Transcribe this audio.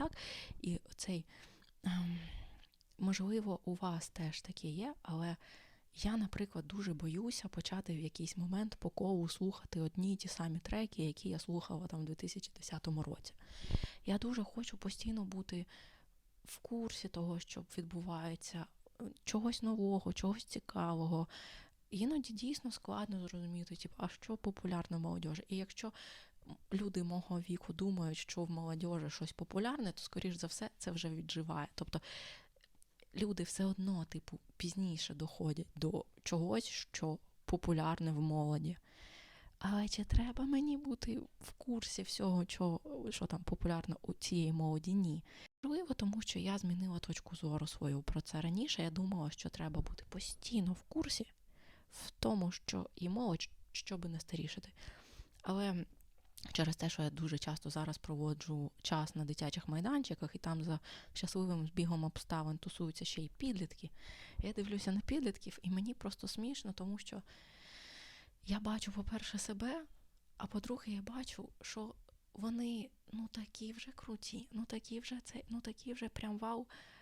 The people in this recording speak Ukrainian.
так. І цей, ем, можливо, у вас теж таке є, але я, наприклад, дуже боюся почати в якийсь момент по колу слухати одні й ті самі треки, які я слухала там у 2010 році. Я дуже хочу постійно бути в курсі того, що відбувається, е, чогось нового, чогось цікавого. Іноді дійсно складно зрозуміти, типу, а що популярно в молодіжі. І якщо люди мого віку думають, що в молодіжі щось популярне, то скоріш за все це вже відживає. Тобто люди все одно, типу, пізніше доходять до чогось, що популярне в молоді. Але чи треба мені бути в курсі всього, що, що там популярно у цієї молоді? Ні. Можливо, тому що я змінила точку зору свою про це раніше. Я думала, що треба бути постійно в курсі в тому, що і молодь, щоб не старішати. Але через те, що я дуже часто зараз проводжу час на дитячих майданчиках, і там за щасливим збігом обставин тусуються ще й підлітки. Я дивлюся на підлітків, і мені просто смішно, тому що я бачу, по-перше, себе, а по-друге, я бачу, що вони ну такі вже круті, ну такі вже це, ну такі вже прям вау.